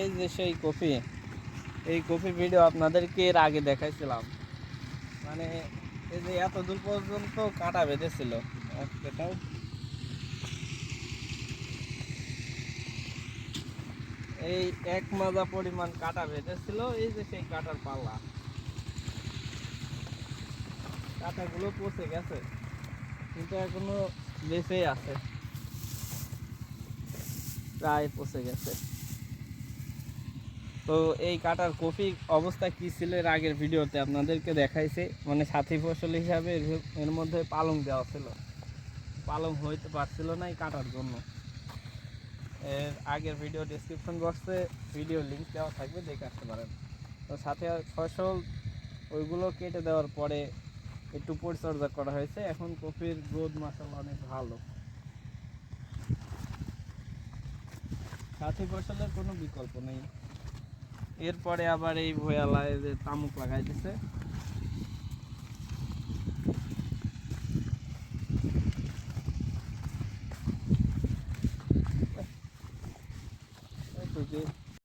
এই যে সেই কফি, এই কফি ভিডিও আপনাদেরকে এর আগে দেখাইছিলাম। মানে এই যে এত দূর পর্যন্ত কাটা বেঁধেছিল। এই এক মাজা পরিমাণ কাটা বেঁধেছিল, এই যে সেই কাটার পাল্লা। কাটাগুলো পচে গেছে, কিন্তু এখনও বেঁচেই আছে। প্রায় পচে গেছে। তো এই কাটার কফি অবস্থা কি ছিল এর আগের ভিডিওতে আপনাদেরকে দেখাইছে। মানে সাথী ফসল হিসাবে এর- মধ্যে পালং দেওয়া ছিল। পালং হইতে পারছিল না এই কাটার জন্য। এর আগের ভিডিও ডিসক্রিপশন বক্সে ভিডিও লিঙ্ক দেওয়া থাকবে, দেখে আসতে পারেন। তো সাথে ফসল ওইগুলো কেটে দেওয়ার পরে একটু পরিচর্যা করা হয়েছে। এখন কপির গ্রোথ মাসাল অনেক ভালো। সাথী ফসলের কোনো বিকল্প নেই। এরপরে আবার এই ভয়ালায় যে তামুক লাগাই দিছে যে